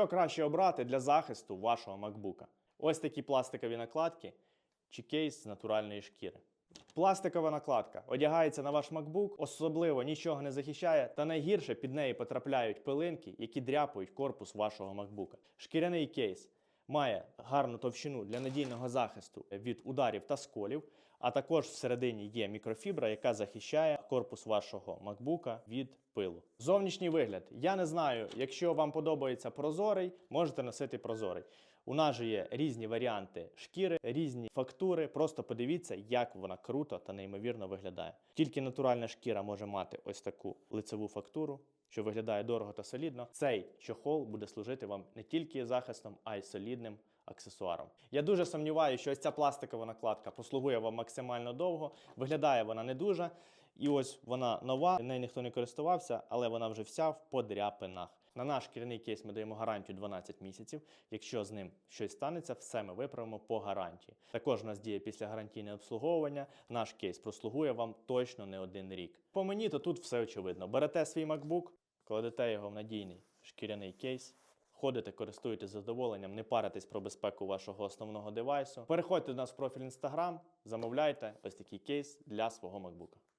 Що краще обрати для захисту вашого MacBook? Ось такі пластикові накладки чи кейс з натуральної шкіри. Пластикова накладка одягається на ваш MacBook, особливо нічого не захищає, та найгірше під неї потрапляють пилинки, які дряпають корпус вашого MacBook. Шкіряний кейс має гарну товщину для надійного захисту від ударів та сколів, а також всередині є мікрофібра, яка захищає корпус вашого MacBook від пилу. Зовнішній вигляд. Я не знаю, якщо вам подобається прозорий, можете носити прозорий. У нас же є різні варіанти шкіри, різні фактури. Просто подивіться, як вона круто та неймовірно виглядає. Тільки натуральна шкіра може мати ось таку лицеву фактуру, що виглядає дорого та солідно. Цей чохол буде служити вам не тільки захистом, а й солідним аксесуаром. Я дуже сумніваюся, що ось ця пластикова накладка послугує вам максимально довго. Виглядає вона не дуже. І ось вона нова, нею ніхто не користувався, але вона вже вся в подряпинах. На наш шкіряний кейс ми даємо гарантію 12 місяців. Якщо з ним щось станеться, все ми виправимо по гарантії. Також у нас діє після гарантійне обслуговування. Наш кейс прослугує вам точно не один рік. По мені то тут все очевидно. Берете свій MacBook, кладете його в надійний шкіряний кейс. Ходите, користуєтесь задоволенням, не паритесь про безпеку вашого основного девайсу. Переходьте до нас в профіль Instagram, замовляйте ось такий кейс для свого MacBook.